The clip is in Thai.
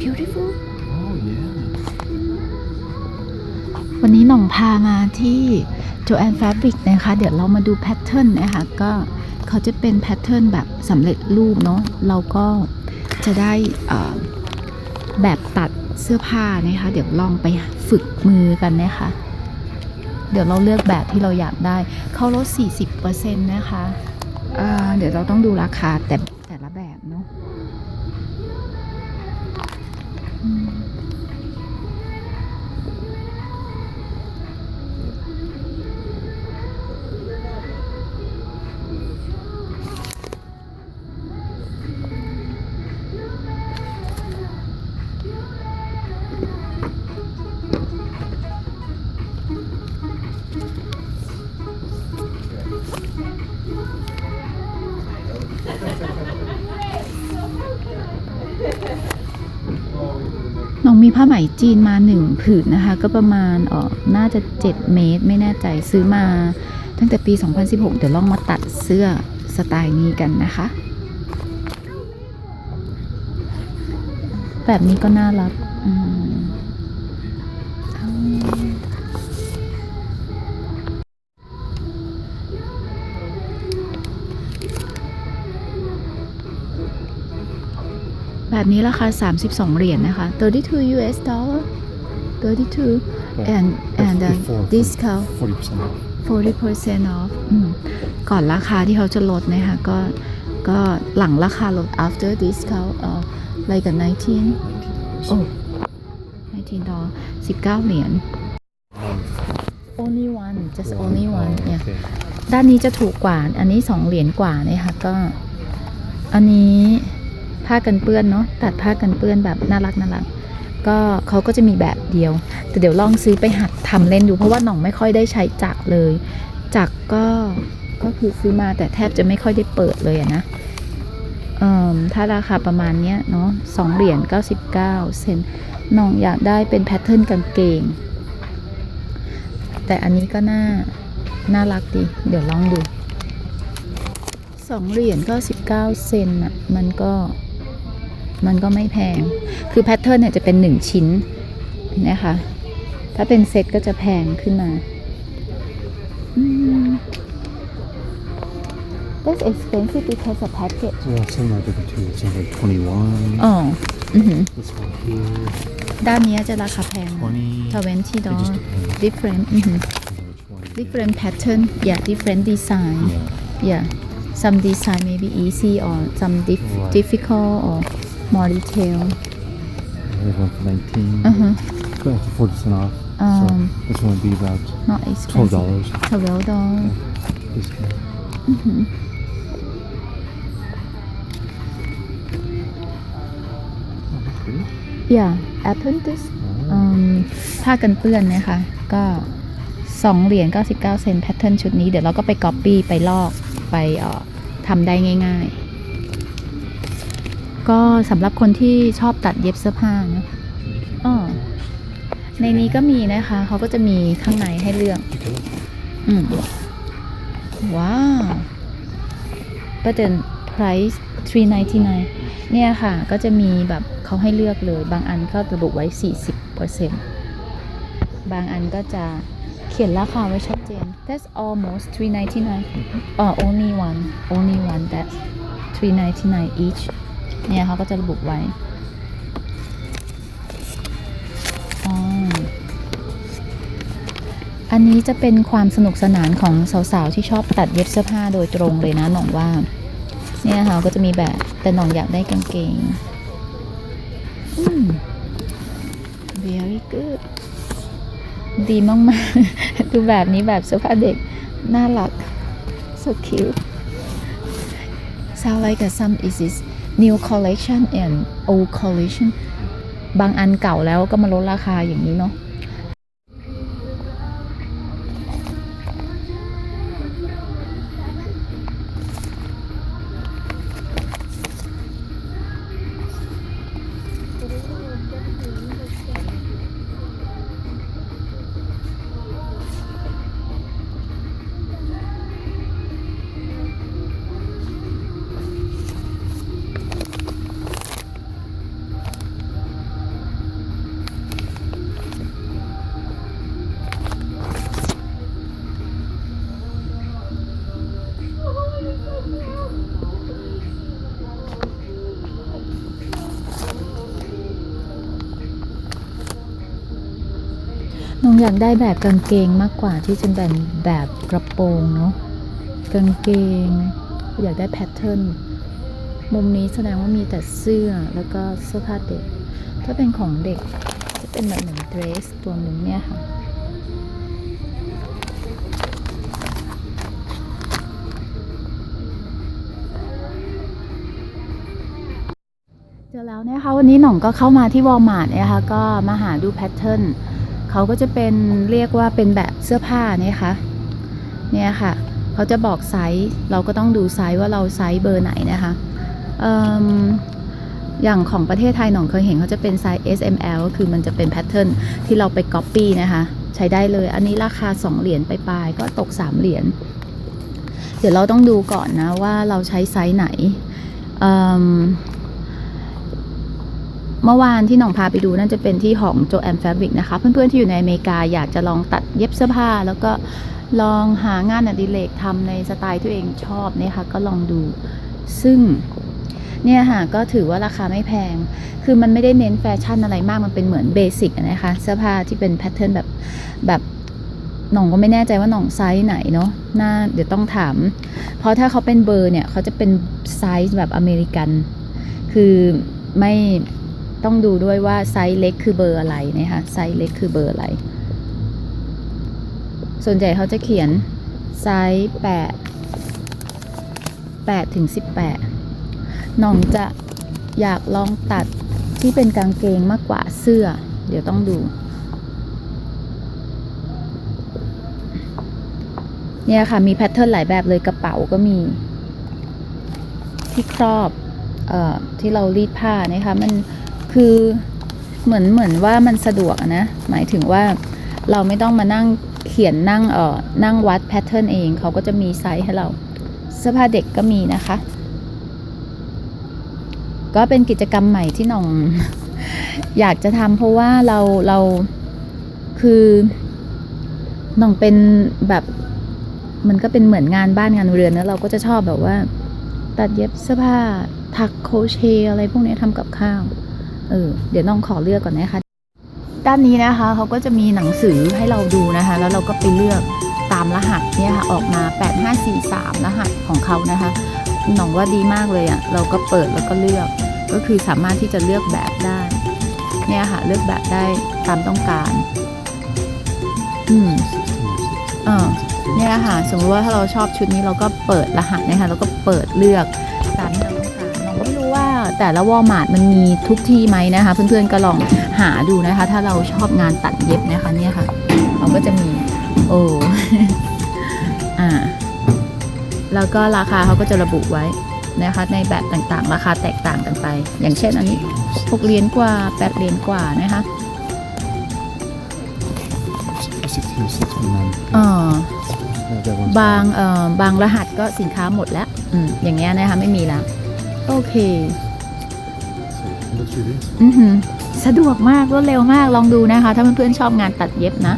beautiful Oh yeah. วันนี้หน่องพามาที่ Joanne Fabric นะคะ เดี๋ยวเรามาดูแพทเทิร์นนะคะก็เขาจะเป็นแพทเทิร์นแบบสำเร็จรูปเนาะเราก็จะได้เอ่อแบบตัดเสื้อผ้านะคะ เดี๋ยวลองไปฝึกมือกันนะคะ เดี๋ยวเราเลือกแบบที่เราอยากได้ เขาลด 40%นะคะเอ่อเดี๋ยวเราต้องดูราคาแต่ ผ้าไหมจีนมาหนึ่งผืนนะคะ ก็ประมาณเออน่าจะ 7 เมตร ไม่แน่ใจซื้อมาตั้งแต่ปี 2016 เดี๋ยวลองมาตัดเสื้อสไตล์นี้กันนะคะ แบบนี้ก็น่ารักอืม แบบนี้ราคา 32 เหรียญนะคะ32 US dollar 32 and and uh, discount 40% off. 40% off อืมก่อนราคาที่เขาจะลดนะคะก็ก็หลังราคาลด after discount เอ่อ like a 19โอ้19ดอล19 เหรียญ only one just only one Oh, เนี่ย okay. ด้านนี้จะถูกกว่า อันนี้ 2 เหรียญกว่าเนี่ยค่ะก็อันนี้ ผ้ากันเปื้อนเนาะตัดผ้ากันเปื้อนแบบน่ารักน่ารักก็เขาก็จะมีแบบเดียว แต่เดี๋ยวลองซื้อไปหัดทำเล่นดูเพราะว่าหน่องไม่ค่อยได้ใช้จักรเลย จักรก็ก็คือซื้อมาแต่แทบจะไม่ค่อยได้เปิดเลยนะเอ่อถ้าราคาประมาณเนี้ยเนาะสองเหรียญ99 เซนหน่องอยากได้เป็นแพทเทิร์นกางเกง แต่อันนี้ก็น่าน่ารักดี เดี๋ยวลองดูสองเหรียญก็สิบเก้าเซนอะมันก็ มันก็ไม่แพง คือแพทเทิร์นเนี่ยจะเป็นหนึ่งชิ้นนะคะ ถ้าเป็นเซตก็จะแพงขึ้นมาอืม That's expensive because of package Well, some are different too. Some like 21. อ๋ออือหือ This one here, ด้านนี้จะราคาแพง 20. ทเวนที่ดอ It just depends. different อือหือ on which one. different pattern yeah different design Yeah. yeah some design may be easy or some dif- Right. difficult or more detail There's one for 19. uh huh But after 40% off. Um, so this one would be about not expensive $12. 12 dollar This one. อือหือ Oh, that's pretty. yeah apple this Oh. อืมผ้ากันเปื้อนนะคะ ก็2เหรียญ99 เซนต์แพทเทิร์นชุดนี้ เดี๋ยวเราก็ไปก๊อปปี้ไปลอกไปเอ่อทำได้ง่าย ๆ ก็สำหรับคนที่ชอบตัดเย็บเสื้อผ้านะอ๋อในนี้ก็มีนะคะ เขาก็จะมีข้างในให้เลือก You can look. อืมว้าว but the price 399 เนี่ยค่ะ ก็จะมีแบบเขาให้เลือกเลย บางอันก็ระบุไว้ 40%บางอันก็จะเขียนราคาไว้ชัดเจน that's almost 399อ๋อ only one only one that's 399 each เนี่ยเขาก็จะระบุไว้อ๋ออันนี้จะเป็นความสนุกสนานของสาวๆ ที่ชอบตัดเย็บเสื้อผ้าโดยตรงเลยนะหน่องว่า เนี่ยค่ะก็จะมีแบบแต่หน่องอยากได้กางเกงอืม very good ดีมากๆ ดูแบบนี้แบบเสื้อผ้าเด็ก น่ารัก so cute sound like a some is is new collection and old collection บางอันเก่าแล้วก็มาลดราคาอย่างนี้เนาะ งอยากได้แบบกางเกงมากกว่าที่จะเป็นแบบกระโปรงเนาะกางเกง อยากได้แพทเทิร์นมุมนี้แสดงว่ามีแต่เสื้อแล้วก็เสื้อผ้าเด็ก ถ้าเป็นของเด็กจะเป็นแบบเหมือนเดรสตัวหนึ่งเนี่ยค่ะเจอแล้วนะคะวันนี้หน่องก็เข้ามาที่วอลมาร์ทนะคะก็มาหาดูแพทเทิร์น เขาก็จะเป็นเรียกว่าเป็นแบบเสื้อผ้าเนี่ยค่ะเนี่ยค่ะเขาจะบอกไซส์เราก็ต้องดูไซส์ว่าเราไซส์เบอร์ไหนนะคะออย่างของประเทศไทยหน่องเคยเห็นเขาจะเป็นไซส์ S M L คือมันจะเป็นแพทเทิร์นที่เราไปก๊อปปี้นะคะใช้ได้เลยอันนี้ราคา 2 เหรียญไปลายก็ตก 3 เหรียญเดี๋ยวเราต้องดูก่อนนะว่าเราใช้ไซส์ไหน เมื่อวานที่น่องพาไปดูนั่นจะเป็นที่ของโจแอมแฟบริกนะคะ เพื่อนๆที่อยู่ในอเมริกาอยากจะลองตัดเย็บเสื้อผ้า แล้วก็ลองหางานอดิเรกทำในสไตล์ที่ตัวเองชอบเนี่ยค่ะก็ลองดู ซึ่งเนี่ยค่ะก็ถือว่าราคาไม่แพง คือมันไม่ได้เน้นแฟชั่นอะไรมาก มันเป็นเหมือนเบสิกนะคะ เสื้อผ้าที่เป็นแพทเทิร์นแบบแบบหน่องก็ไม่แน่ใจว่าหน่องไซส์ไหนเนาะ น่าเดี๋ยวต้องถาม เพราะถ้าเขาเป็นเบอร์เนี่ยเขาจะเป็นไซส์แบบอเมริกัน คือไม่ ต้องดูด้วยว่าไซส์เล็กคือเบอร์อะไรนะคะไซส์เล็กคือเบอร์อะไร ส่วนใหญ่เขาจะเขียนไซส์แปดแปดถึงสิบแปดน้องจะอยากลองตัดที่เป็นกางเกงมากกว่าเสื้อ เดี๋ยวต้องดู เนี่ยค่ะ มีแพทเทิร์นหลายแบบเลยกระเป๋าก็มี ที่ครอบอที่เรารีดผ้านะคะมัน คือเหมือนเหมือนว่ามันสะดวกนะ หมายถึงว่าเราไม่ต้องมานั่งเขียนนั่งเอ่อนั่งวัดแพทเทิร์นเองเขาก็จะมีไซส์ให้เราเสื้อผ้าเด็กก็มีนะคะ ก็เป็นกิจกรรมใหม่ที่น่อง อยากจะทำเพราะว่าเราเราคือน่องเป็นแบบมันก็เป็นเหมือนงานบ้านงานเรือนนะเราก็จะชอบแบบว่า ตัดเย็บเสื้อผ้าถักโคเชอะไรพวกนี้ทำกับข้าว เออเดี๋ยวน้องขอเลือกก่อนนะคะ ด้านนี้นะคะเขาก็จะมีหนังสือให้เราดูนะคะ แล้วเราก็ไปเลือกตามรหัสเนี่ยค่ะออกมา 8543 รหัสของเขานะคะหน้องว่าดีมากเลยอะ่ะเราก็เปิดแล้วก็เลือก ก็คือสามารถที่จะเลือกแบบได้เนี่ยค่ะเลือกแบบได้ตามต้องการ อืม16อ่าเนี่ยค่ะสมมติว่าถ้าเราชอบชุดนี้เราก็เปิดรหัสนะคะแล้วก็เปิดเลือกตามที่ ว่าแต่ละวอลมาร์ทมันมีทุกที่ไหมนะคะ เพื่อนๆก็ลองหาดูนะคะ ถ้าเราชอบงานตัดเย็บนะคะเนี่ยค่ะเขาก็จะมีโอ้อ่าแล้วก็ราคาเขาก็จะระบุไว้นะคะ ในแบบต่างๆ ราคาแตกต่างกันไป อย่างเช่นอันนี้6เหรียญกว่า8เหรียญกว่านะคะ16เออ That one's บางเอ่อบางรหัสก็สินค้าหมดแล้ว อืมอย่างเงี้ยนะคะไม่มีแล้ว โอเค So, Let's do this. อือหือสะดวกมากรวดเร็วมากลองดูนะคะ ถ้าเพื่อนๆชอบงานตัดเย็บนะ